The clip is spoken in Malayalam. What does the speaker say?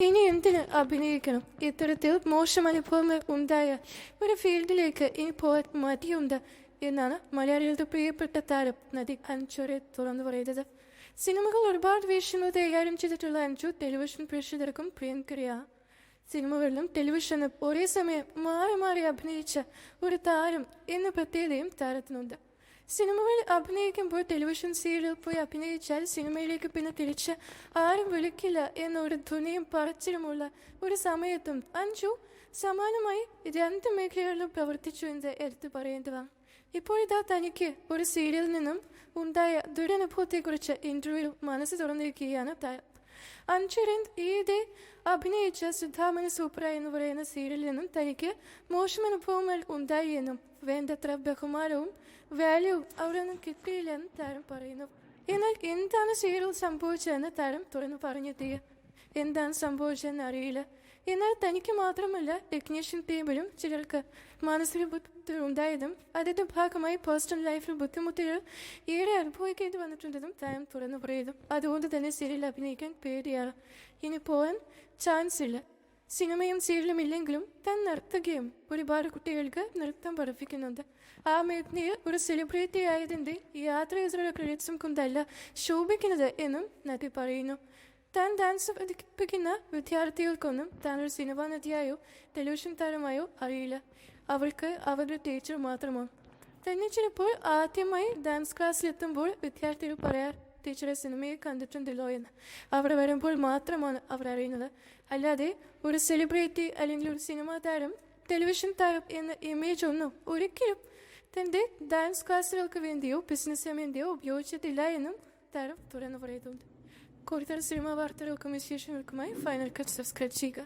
ഇനി എന്തിന് അഭിനയിക്കണം? ഇത്തരത്തിൽ മോശം അനുഭവങ്ങൾ ഉണ്ടായ ഒരു ഫീൽഡിലേക്ക് ഇനി പോകാൻ മതിയുണ്ട് എന്നാണ് മലയാളികളുടെ പ്രിയപ്പെട്ട താരം നദി അഞ്ചോരെ തുറന്നു പറയുന്നത്. സിനിമകൾ ഒരുപാട് വേഷങ്ങൾ കൈകാര്യം ചെയ്തിട്ടുള്ള അഞ്ചു ടെലിവിഷൻ പ്രേക്ഷകർക്കും പ്രിയങ്കരിയാണ് സിനിമകളിലും ടെലിവിഷനും ഒരേ സമയം മാറി മാറി അഭിനയിച്ച ഒരു താരം എന്ന പ്രത്യേകതയും താരത്തിനുണ്ട്. സിനിമകളിൽ അഭിനയിക്കുമ്പോൾ ടെലിവിഷൻ സീരിയൽ പോയി അഭിനയിച്ചാൽ സിനിമയിലേക്ക് പിന്നെ തിരിച്ച് ആരും വിളിക്കില്ല എന്ന ഒരു ധ്വനിയും പറച്ചിലുമുള്ള ഒരു സമയത്തും അഞ്ജു സമാനമായി രണ്ട് മേഖലകളിലും പ്രവർത്തിച്ചു എന്ന് എടുത്തു പറയേണ്ടതാണ് ഇപ്പോഴിതാ തനിക്ക് ഒരു സീരിയലിൽ നിന്നും ഉണ്ടായ ദുരനുഭവത്തെക്കുറിച്ച് ഇന്റർവ്യൂവിൽ മനസ്സ് തുറന്നിരിക്കുകയാണ് താരം. അൻഷുരൻ ഈയിടെ അഭിനയിച്ച സുധാമണി സൂപ്ര എന്ന് പറയുന്ന സീരിയലിൽ നിന്നും തനിക്ക് മോശം അനുഭവങ്ങൾ ഉണ്ടായി എന്നും വേണ്ടത്ര ബഹുമാനവും വാല്യൂവും അവിടെ നിന്നും കിട്ടിയില്ലെന്നും താരം പറയുന്നു. എന്നാൽ എന്താണ് സീരിയൽ സംഭവിച്ചതെന്ന് താരം തുറന്നു പറഞ്ഞെത്തിയ എന്താണ് സംഭവിച്ചതെന്ന് അറിയില്ല എന്നാൽ തനിക്ക് മാത്രമല്ല ടെക്നീഷ്യൻ ടീമിലും ചിലർക്ക് മാനസിക ബുദ്ധിമുട്ടുകൾ ഉണ്ടായതും അതിന്റെ ഭാഗമായി പേഴ്സണൽ ലൈഫിൽ ബുദ്ധിമുട്ടുകൾ ഏറെ അനുഭവിക്കേണ്ടി വന്നിട്ടുണ്ടെന്നും താരം തുറന്നു പറയുന്നു. അതുകൊണ്ട് തന്നെ സീരിയൽ അഭിനയിക്കാൻ പേടിയാണ്. ഇനി പോകാൻ ചാൻസ് ഇല്ല. സിനിമയും സീരിയലും ഇല്ലെങ്കിലും താൻ നർത്തകിയും ഒരുപാട് കുട്ടികൾക്ക് നൃത്തം പഠിപ്പിക്കുന്നുണ്ട്. ആ മേഖലയിൽ ഒരു സെലിബ്രിറ്റി ആയതിന്റെ യാത്രയുടെ ക്രെഡിറ്റ്സും കൊണ്ടല്ല ശോഭിക്കുന്നത് എന്നും നടി പറയുന്നു. താൻ ഡാൻസ് പഠിപ്പിക്കുന്ന വിദ്യാർത്ഥികൾക്കൊന്നും താനൊരു സിനിമാ നടിയായോ ടെലിവിഷൻ താരമായോ അറിയില്ല അവൾക്ക് അവരുടെ ടീച്ചർ മാത്രമാണ് തന്നെ ചിലപ്പോൾ ആദ്യമായി ഡാൻസ് ക്ലാസ്സിലെത്തുമ്പോൾ വിദ്യാർത്ഥികൾ പറയാർ ടീച്ചറെ സിനിമയെ കണ്ടിട്ടുണ്ടല്ലോ എന്ന് അവിടെ വരുമ്പോൾ മാത്രമാണ് അവർ അറിയുന്നത്. അല്ലാതെ ഒരു സെലിബ്രിറ്റി അല്ലെങ്കിൽ ഒരു സിനിമാ താരം ടെലിവിഷൻ താരം എന്ന ഇമേജ് ഒന്നും ഒരിക്കലും തന്റെ ഡാൻസ് ക്ലാസ്സുകൾക്ക് വേണ്ടിയോ ബിസിനസ്സിന് വേണ്ടിയോ ഉപയോഗിച്ചിട്ടില്ല എന്നും താരം തുറന്നു പറയുന്നുണ്ട്. കൂടുതൽ സിനിമാ വാർത്തകൾക്കും വിശേഷങ്ങൾക്കുമായി ഫൈനൽ കട്ട് സബ്സ്ക്രൈബ് ചെയ്യുക